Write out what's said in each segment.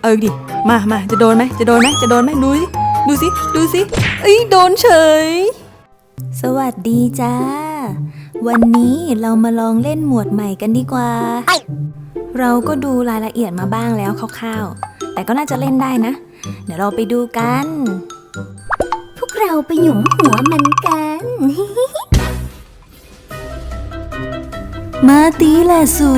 เอาอีกดิ มามาจะโดนไหม จะโดนไหม จะโดนไหมดูสิ ดูสิ ดูสิ เอ้ย โดนเฉย สวัสดีจ้า วันนี้เรามาลองเล่นหมวดใหม่กันดีกว่า เราก็ดูรายละเอียดมาบ้างแล้วคร่าวๆ แต่ก็น่าจะเล่นได้นะ เดี๋ยวเราไปดูกัน พวกเราไปหยุมหัวมันกัน มาตีละสู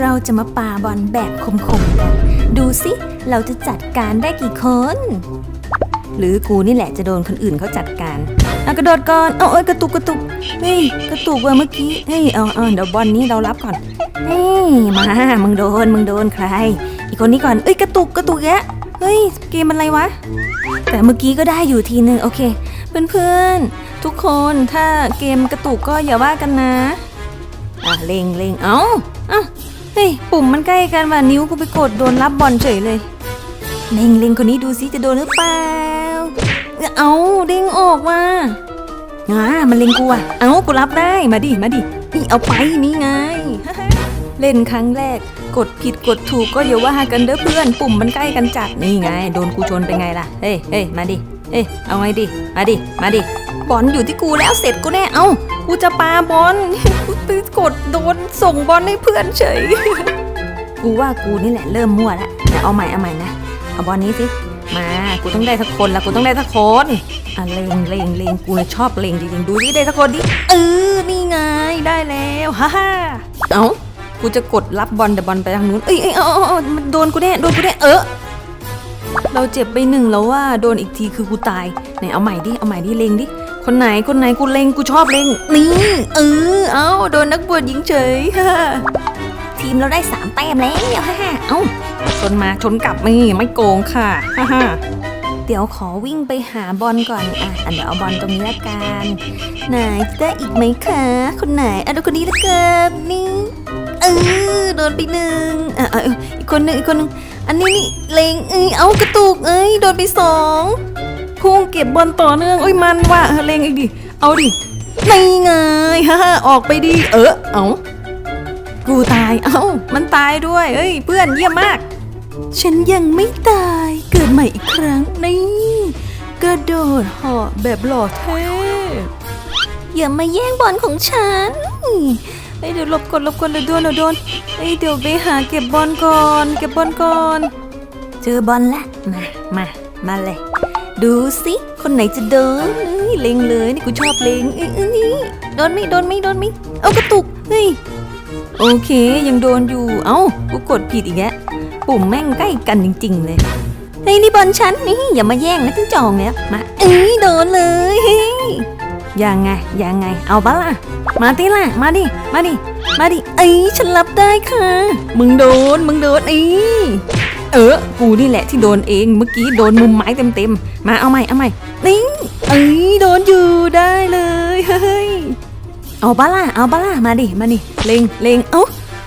เราจะมาปาบอลแบบคมๆกัน ดูสิเราจะจัดการได้กี่คน หรือกูนี่แหละจะโดนคนอื่นเขาจัดการอากระโดดก่อนเอาเอ้ยกระตุกกระตุกเฮ้ยกระตุกเว่ะเมื่อกี้เฮ้ยเอาเอาเดี๋ยวบอลนี้เรารับก่อนเฮ้ยมามึงโดนมึงโดนใคร อีกคนนี้ก่อนเอ้ยกระตุกกระตุกแยะเฮ้ยเกมอะไรวะ แต่เมื่อกี้ก็ได้อยู่ทีนึงโอเค เพื่อนๆทุกคนถ้าเกมกระตุกก็อย่าว่ากันนะอะเลงเลงเอ้าอะ เฮ้ยปุ่มมันใกล้กันว่ะนิ้วกูไปกดโดนรับบอลเฉยเลยเล็งเล็งคนนี้ดูซิจะโดนหรือเปล่า เอาเด้งออกมาอ่ามันเล็งกูอะเอากูรับได้มาดิมาดินี่เอาไปนี่ไง เล่นครั้งแรก กดผิดกดถูกก็อย่าว่ากันเด้อเพื่อน ปุ่มมันใกล้กันจัดนี่ไง โดนกูชนไปไงล่ะเฮ้ยเฮ้ยมาดิเอ้ยเอาไงดิมาดิมาดิ บอลอยู่ที่กูแล้วเสร็จกูแน่เอ้ากูจะปาบอลกูไปกดโดนส่งบอลให้เพื่อนเฉย กูว่ากูนี่แหละเริ่มมั่วและเดี๋ยวเอาใหม่เอาใหม่นะเอาบอลนี้สิมากูต้องได้สักคนละกูต้องได้สักคนอะเลงเลงเลงกูชอบเลงจริงๆดูดิได้สักคนดิเออนี่ไงได้แล้วฮ่าฮ่าเอ้ากูจะกดรับบอลแต่บอลไปทางนู้นเอ้ยเอ้ยเอเออมันโดนกูแน่โดนกูแน่เออเราเจ็บไปหนึ่งแล้วว่าโดนอีกทีคือกูตายไหนเอาใหม่ดิเอาใหม่ดิเลงดิ คนไหนคนไหนกูเลงกูชอบเลงนี่เออเอาโดนนักบวชหญิงเฉยฮ่าทีมเราได้สามแต้มแล้วฮ่าฮ่าเอ้าชนมาชนกลับนี่ไม่โกงค่ะฮ่าฮ่าเดี๋ยวขอวิ่งไปหาบอลก่อนอะอันเดี๋ยวเอาบอลตรงนี้ละกันไหนจะได้อีกไหมคะคนไหนอะดูคนนี้ละกันนี่เออโดนไปหนึ่งอะอะเอออีกคนหนึ่งอีกคนหนึ่งอันนี้นี่เลงเอ้ยเอากระตุกเอ้ยโดนไปสอง พุ่งเก็บบอลต่อเนื่องเอ้ยมันว่ะเออเลงอีกดิ เอาดินี่ไงฮ่าฮ่าออกไปดิ เออ เอากูตาย เอ้า มันตายด้วย เอ้ย เพื่อนเยี่ยมมาก ฉันยังไม่ตาย เกิดใหม่อีกครั้งนี่ กระโดดหาะแบบหล่อเท่อย่ามาแย่งบอลของฉันเอ้ยเดี๋ยวหลบก่อนหลบก่อนเดี๋ยวโดนเดี๋ยวโดนเอ้ยเดี๋ยวไปหาเก็บบอลก่อน เก็บบอลก่อน เจอบอลละ มา มา มาเลย ดูสิ คนไหนจะโดนเอ้ยเล็งเลยนี่กูชอบเล็งเอ้ยเอ้ยนี่โดนไหมโดนไหมโดนไหมเอากระตุกเฮ้ยโอเคยังโดนอยู่ เอ้ากูกดผิดอีกแล้วปุ่มแม่งใกล้กันจริง ๆ เลยเฮ้ยนี่บอลฉันนี่อย่ามาแย่งนะที่จองแล้วมาเอ้ยโดนเลยเฮ้ยยังไงยังไง เอาปะล่ะ มาดิล่ะ มาดิ มาดิ มาดิ เอ้ยฉันรับได้ค่ะ มึงโดน มึงโดนอี เออ กูนี่แหละที่โดนเองเมื่อกี้โดนมุมไม้เต็มๆ มาเอาใหม่เอาใหม่นี่เอ้ยโดนอยู่ได้เลยเฮ้ยเอาบ้าล่ะเอาบ้าล่ะมาดิมาดิเลงเลงเอ้า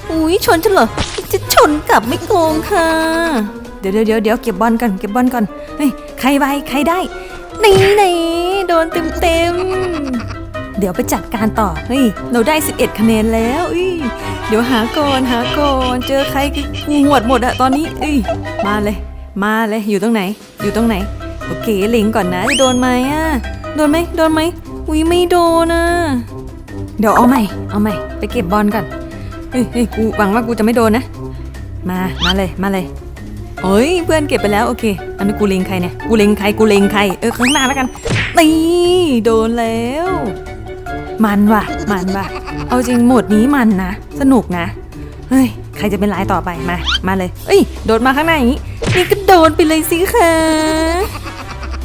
อุ้ยชนฉันเหรอจะชนกลับไม่โกงค่ะ เดี๋ยวเดี๋ยวเดี๋ยวเดี๋ยวเก็บบอลก่อนเก็บบอลก่อนเฮ้ยใครไปใครได้นี่นี่โดนเต็มเต็ม เดี๋ยวไปจัดการต่อ เฮ้ย เราได้ 11 คะแนนแล้วอุ้ยเดี๋ยวหาก่อนหาก่อนเจอใครกูหวดหมดอะตอนนี้เอ้ยมาเลย มาเลยอยู่ตรงไหน อยู่ตรงไหน โอเคเล็งก่อนนะจะโดนไหมอะโดนไหมโดนไหมอุ้ยไม่โดนอะเดี๋ยวเอาใหม่เอาใหม่ ไปเก็บบอลก่อนเฮ้ยเฮ้ยกูหวังว่ากูจะไม่โดนนะ มา มาเลย มาเลยเฮ้ยเพื่อนเก็บไปแล้วโอเค อันนี้กูเลงใครเนี่ย กูเลงใคร กูเลงใคร เออข้างหน้าแล้วกันนี่โดนแล้ว มันว่ะ มันว่ะ เอาจริงโหมดนี้มันนะ สนุกนะ เฮ้ย ใครจะเป็นรายต่อไปมา มาเลย เอ้ย โดดมาข้างหน้าอย่างนี้ นี่ก็โดนไปเลยสิคะ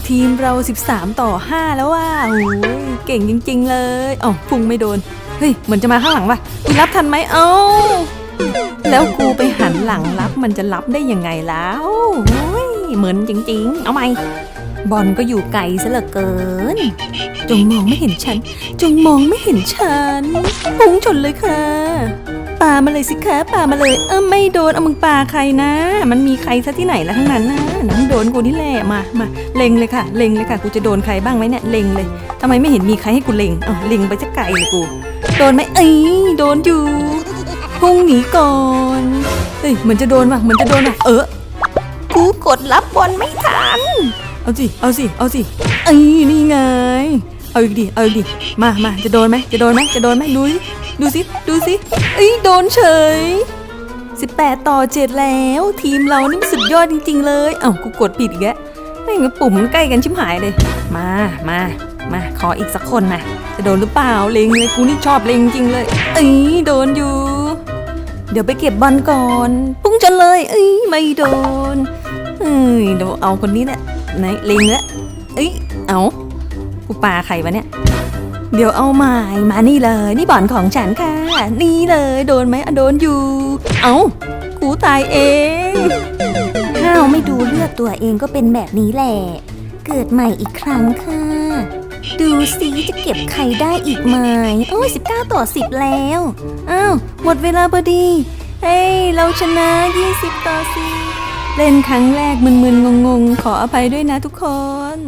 ทีมเรา 13 ต่อ 5 แล้วว่าโอ้ยเก่งจริง ๆ เลยอ๋อพุงไม่โดน เฮ้ย เหมือนจะมาข้างหลังว่ะกูรับทันไหมเอ้าแล้วกูไปหันหลังรับมันจะรับได้ยังไงแล้วโอ้ยเหมือนจริง ๆ เอาไหม บอลก็อยู่ไกลซะเหลือเกิน จงมองไม่เห็นฉัน จงมองไม่เห็นฉันพุ่งชนเลยค่ะปามาเลยสิคะปามาเลย เออไม่โดนเอามึงปาใครนะ มันมีใครซะที่ไหนล้วทั้งนั้นนะนั่งโดนกูนี่แหละมามาเล็งเลยค่ะ เล็งเลยค่ะ กูจะโดนใครบ้างไหมเนี่ยเล็งเลยทำไมไม่เห็นมีใครให้กูเล็งอ๋อเล็งไปจะไกลเลยกู โดนไหมเอ้ยโดนอยู่พุ่งหนีก่อนเฮ้ยเหมือนจะโดนว่ะเหมือนจะโดนว่ะเออกูกดรับบอลไม่ทัน เอาสิ เอาสิ เอาสิไอ้นี่ไง เอาอีกดิ เอาอีกดิ มามาจะโดนไหมจะโดนไหมจะโดนไหมดูสิดูสิ ดูสิเอ้ยโดนเฉย 18 ต่อ 7 แล้ว ทีมเรานี่มันสุดยอดจริง ๆ เลย เอ้ากูกดผิดอีกแล้วไม่งั้นปุ่มมันใกล้กันชิมหายเลย มา มา มา ขออีกสักคนนะ จะโดนหรือเปล่า เล็งเลยกูนี่ชอบเล็งจริงเลย เอ้ยโดนอยู่ เดี๋ยวไปเก็บบอลก่อน ปุ้งจนเลย เอ้ยไม่โดน เอ้ยเดี๋ยวเอาคนนี้แหละ ไหนล็งล้วเอ้ย เอากูปาใครวะเนี่ย เดี๋ยวเอาใหม่มานี่เลย นี่บ่อลของฉันค่ะ นี่เลย โดนไหมอะโดนอยู่ เอากูตายเองห้าวไม่ดูเลือดตัวเองก็เป็นแบบนี้แหละ เกิดใหม่อีกครั้งค่ะ ดูสิจะเก็บใครได้อีกไหมโอ้ย19ต่อ10แล้ว อ้าว หมดเวลาพอดี เฮ้ย เราชนะ20ต่อ4 เล่นครั้งแรกมึนๆงงๆ ขออภัยด้วยนะทุกคน